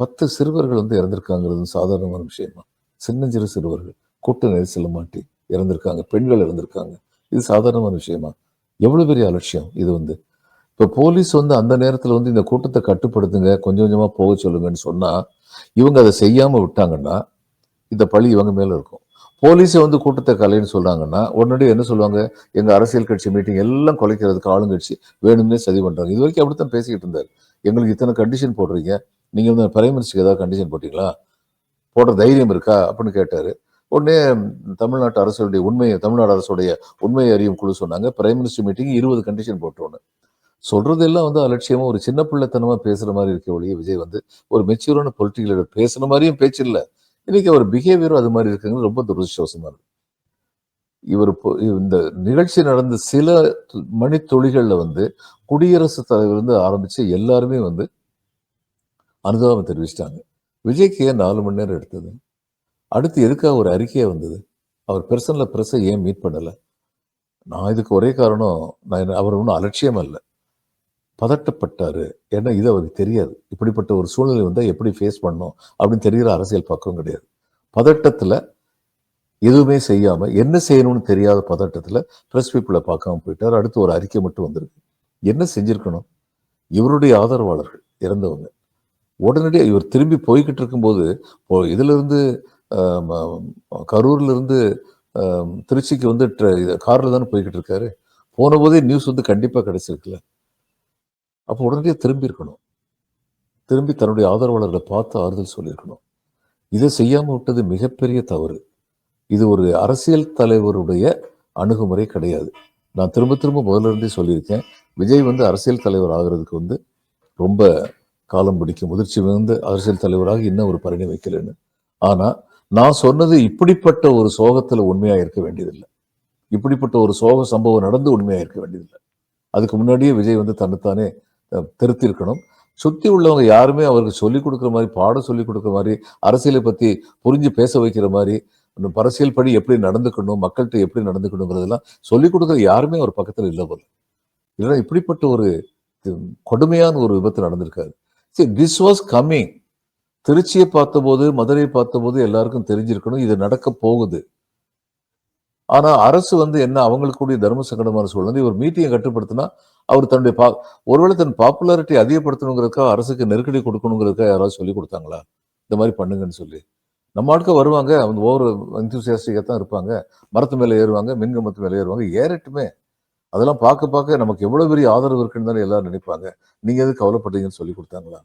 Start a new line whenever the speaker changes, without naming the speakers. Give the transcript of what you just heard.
பத்து சிறுவர்கள் வந்து இறந்திருக்காங்கிறது சாதாரணமான விஷயமா சின்னஞ்சிறு சிறுவர்கள் கூட்ட நெரிசல மாட்டி இறந்திருக்காங்க பெண்கள் இறந்திருக்காங்க. இது சாதாரணமான விஷயமா? எவ்வளவு பெரிய அலட்சியம் இது வந்து. இப்போ போலீஸ் வந்து அந்த நேரத்தில் வந்து இந்த கூட்டத்தை கட்டுப்படுத்துங்க கொஞ்சம் கொஞ்சமா போக சொல்லுங்கன்னு சொன்னால் இவங்க அதை செய்யாமல் விட்டாங்கன்னா இந்த பழி இவங்க மேலே இருக்கும். போலீஸே வந்து கூட்டத்தை கலைன்னு சொல்கிறாங்கன்னா உடனடி என்ன சொல்லுவாங்க? எங்கள் அரசியல் கட்சி மீட்டிங் எல்லாம் குலைக்கிறதுக்கு ஆளுங்கட்சி வேணும்னே சதி பண்ணுறாங்க இது வரைக்கும் அப்படித்தான் பேசிக்கிட்டு இருந்தார். எங்களுக்கு இத்தனை கண்டிஷன் போடுறீங்க. நீங்கள் வந்து பிரைம் மினிஸ்டருக்கு ஏதாவது கண்டிஷன் போட்டிங்களா? போடுற தைரியம் இருக்கா? அப்படின்னு கேட்டார். உடனே தமிழ்நாட்டு அரசுடைய உண்மையை தமிழ்நாடு அரசுடைய உண்மையை அறியும் குழு சொன்னாங்க. பிரைம் மினிஸ்டர் மீட்டிங் இருபது கண்டிஷன் போட்டோன்னு. சொல்கிறதெல்லாம் வந்து அலட்சியமாக ஒரு சின்ன பிள்ளைத்தனமாக பேசுகிற மாதிரி இருக்க ஒழிய விஜய் வந்து ஒரு மெச்சூரான பொலிட்டிக்கல் பேசுகிற மாதிரியும் பேச்சு இல்லை. இன்னைக்கு அவர் பிஹேவியரும் அது மாதிரி இருக்குங்கிறது ரொம்ப துரதிருஷ்டவசமாக இருக்கு. இவர் இப்போ இந்த நிகழ்ச்சி நடந்த சில மணித்துளிகள்ல வந்து குடியரசுத் தலைவர் இருந்து ஆரம்பித்து எல்லாருமே வந்து அனுதாபம் தெரிவிச்சிட்டாங்க. விஜய்க்கு ஏன் நாலு மணி நேரம் எடுத்தது? அடுத்து எதுக்காக ஒரு அறிக்கையே வந்தது? அவர் பெர்சனில் பிரஸை ஏன் மீட் பண்ணலை? நான் இதுக்கு ஒரே காரணம் நான் என்ன- அவர் ஒன்றும் அலட்சியம் அல்ல பதட்டப்பட்டார். ஏன்னா இது அவருக்கு தெரியாது. இப்படிப்பட்ட ஒரு சூழ்நிலை வந்தால் எப்படி ஃபேஸ் பண்ணணும் அப்படின்னு தெரிகிற அரசியல் பக்கம் கிடையாது. பதட்டத்தில் எதுவுமே செய்யாமல் என்ன செய்யணும்னு தெரியாத பதட்டத்தில் ப்ரெஸ் பீப்புளை பார்க்காம போயிட்டார். அடுத்து ஒரு அறிக்கை மட்டும் வந்திருக்கு. என்ன செஞ்சிருக்கணும்? இவருடைய ஆதரவாளர்கள் இறந்தவங்க. உடனடியாக இவர் திரும்பி போய்கிட்டு இருக்கும்போது இதிலிருந்து கரூர்லேருந்து திருச்சிக்கு வந்து காரில் தானே போய்கிட்டு இருக்காரு போன போதே நியூஸ் வந்து கண்டிப்பாக கிடைச்சிருக்குல்ல. அப்போ உடனடியாக திரும்பி இருக்கணும். திரும்பி தன்னுடைய ஆதரவாளர்களை பார்த்து ஆறுதல் சொல்லியிருக்கணும். இதை செய்யாமல் விட்டது மிகப்பெரிய தவறு. இது ஒரு அரசியல் தலைவருடைய அணுகுமுறை கிடையாது. நான் திரும்ப திரும்ப முதல்ல இருந்தே சொல்லியிருக்கேன். விஜய் வந்து அரசியல் தலைவர் ஆகிறதுக்கு வந்து ரொம்ப காலம் பிடிக்கும். முதிர்ச்சி மிகுந்த அரசியல் தலைவராக இன்னும் ஒரு பரிணி வைக்கலைன்னு. ஆனால் நான் சொன்னது இப்படிப்பட்ட ஒரு சோகத்தில் உண்மையாக இருக்க வேண்டியதில்லை. இப்படிப்பட்ட ஒரு சோக சம்பவம் நடந்து உண்மையாக இருக்க வேண்டியதில்லை. அதுக்கு முன்னாடியே விஜய் வந்து தன்னைத்தானே திருத்திருக்கணும் சுற்றி உள்ளவங்க யாருமே அவருக்கு சொல்லிக் கொடுக்குற மாதிரி பாடம் சொல்லிக் கொடுக்குற மாதிரி அரசியலை பற்றி புரிஞ்சு பேச வைக்கிற மாதிரி அரசியல் படி எப்படி நடந்துக்கணும் மக்கள்கிட்ட எப்படி நடந்துக்கணுங்கிறதெல்லாம் சொல்லிக் கொடுக்குற யாருமே அவர் பக்கத்தில் இல்லை போல. இல்லைன்னா இப்படிப்பட்ட ஒரு கொடுமையான ஒரு விபத்து நடந்திருக்காரு சரி திஸ் வாஸ் கம்மிங் திருச்சியை பார்த்தபோது மதுரையை பார்த்தபோது எல்லாருக்கும் தெரிஞ்சிருக்கணும். இது நடக்க போகுது. ஆனால் அரசு வந்து என்ன அவங்களுக்கு கூடிய தர்ம சங்கடமான சூழ்நிலை ஒரு மீட்டிங்கை கட்டுப்படுத்தினா அவர் தன்னுடைய பா ஒருவேளை தன் பாப்புலாரிட்டி அதிகப்படுத்தணுங்கிறதுக்காக அரசுக்கு நெருக்கடி கொடுக்கணுங்கிறதுக்காக யாராவது சொல்லி கொடுத்தாங்களா? இந்த மாதிரி பண்ணுங்கன்னு சொல்லி. நம்ம ஆட்கள் வருவாங்க அவங்க ஓவர் எந்தூசியாஸ்டிக்காக தான் இருப்பாங்க. மரத்து மேலே ஏறுவாங்க மின்கம்பத்து மேலே ஏறுவாங்க ஏறட்டுமே. அதெல்லாம் பார்க்க பார்க்க நமக்கு எவ்வளவு பெரிய ஆதரவு இருக்குன்னு தானே எல்லாரும் நினைப்பாங்க. நீங்க எது கவலைப்பட்டீங்கன்னு சொல்லி கொடுத்தாங்களா?